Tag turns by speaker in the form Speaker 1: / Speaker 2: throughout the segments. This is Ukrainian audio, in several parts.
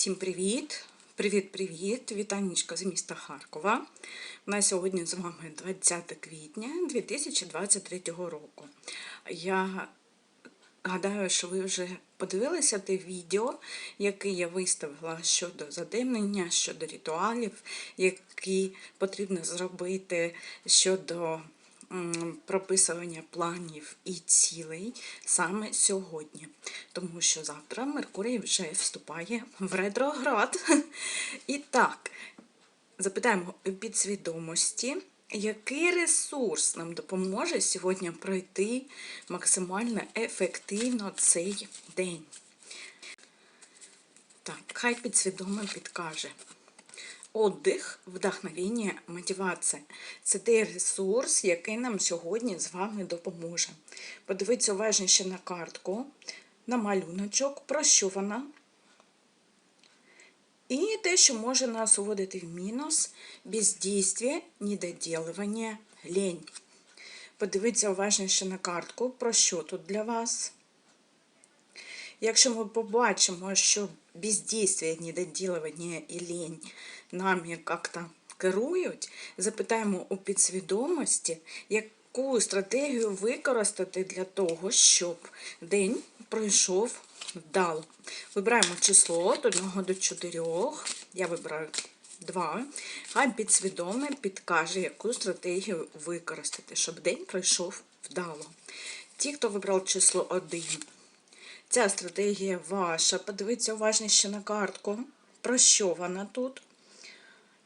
Speaker 1: Всім привіт! Привіт-привіт! Вітанечка з міста Харкова. У нас сьогодні з вами 20 квітня 2023 року. Я гадаю, що ви вже подивилися те відео, яке я виставила щодо задимнення, щодо ритуалів, які потрібно зробити щодо прописування планів і цілей саме сьогодні. Тому що завтра Меркурій вже вступає в ретроград. І так, запитаємо підсвідомості, який ресурс нам допоможе сьогодні пройти максимально ефективно цей день. Так, хай підсвідомо підкаже. Отдих, вдохновення, мотивація це той ресурс, який нам сьогодні з вами допоможе. Подивіться уважніше на картку, на малюночок, про що вона. І те, що може нас уводити в мінус, бездействие, недоділування, лень. Подивіться уважніше на картку, про що тут для вас. Якщо ми побачимо, що бездействие, недоділування і лінь нами як-то керують, запитаємо у підсвідомості, яку стратегію використати для того, щоб день пройшов вдало. Вибираємо число від 1 до 4. Я вибираю 2. Хай підсвідоме підкаже, яку стратегію використати, щоб день пройшов вдало. Ті, хто вибрав число 1, Ця стратегія ваша. Подивіться уважніше на картку. Про що вона тут?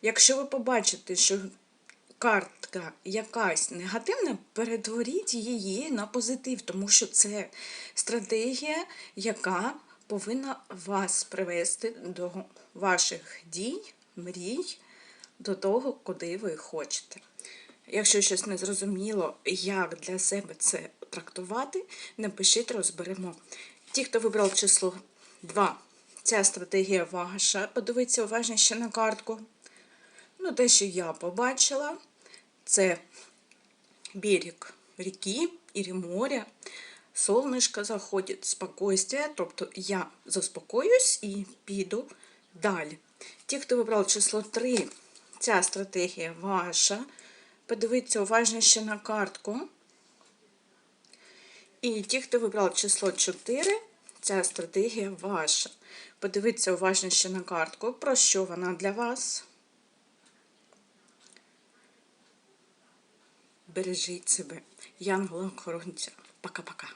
Speaker 1: Якщо ви побачите, що картка якась негативна, перетворіть її на позитив, тому що це стратегія, яка повинна вас привести до ваших дій, мрій, до того, куди ви хочете. Якщо щось не зрозуміло, як для себе це трактувати, напишіть, розберемо. Ті, хто вибрав число 2, ця стратегія ваша. Подивіться уважніше на картку. Ну, те, що я побачила, це берег ріки і моря, сонечко заходить, спокійствие, тобто я заспокоюсь і піду далі. Ті, хто вибрав число 3, ця стратегія ваша. Подивіться уважніше на картку. І ті, хто вибрав число 4, ця стратегія ваша. Подивіться уважніше на картку, про що вона для вас. Бережіть себе. Янгола охоронця. Пока-пока.